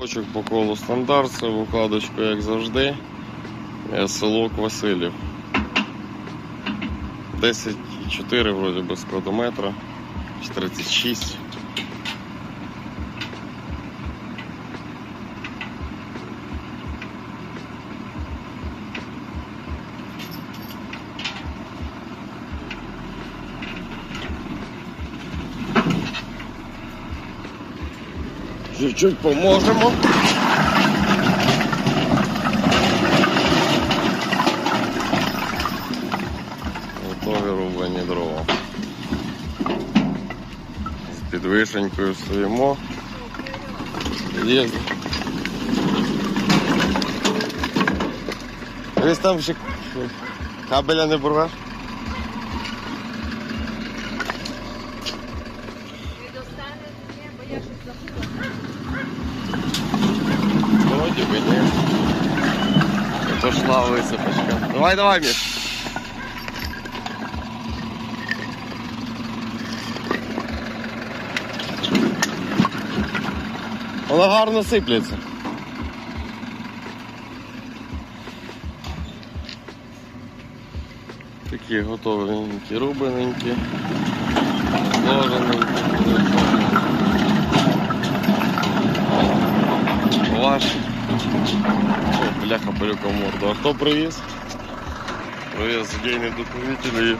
Почок по колу стандарт, це в укладочку, як завжди. Е, Селок Василів. 10,4 вроді без спидометра. Чи 36. Чуть-чуть поможемо. Готові рублені дрова. З підвишенькою стоїмо. Є. Десь там ще кабеля не порвеш? Не достане, ні, бо я щось забула. Вроді би ні. Пошла висипочка. Давай, давай, Міш. Вона гарно сиплеться. Такі готовенькі, рубаненькі, зложененькі. Ваш. О, бляха, пилюка морду. А хто привіз? Привіз задійний доповнитель і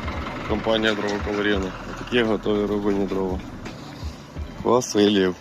компанія Дрова Каларіна. Такі готові рубані дрова. Васильєв.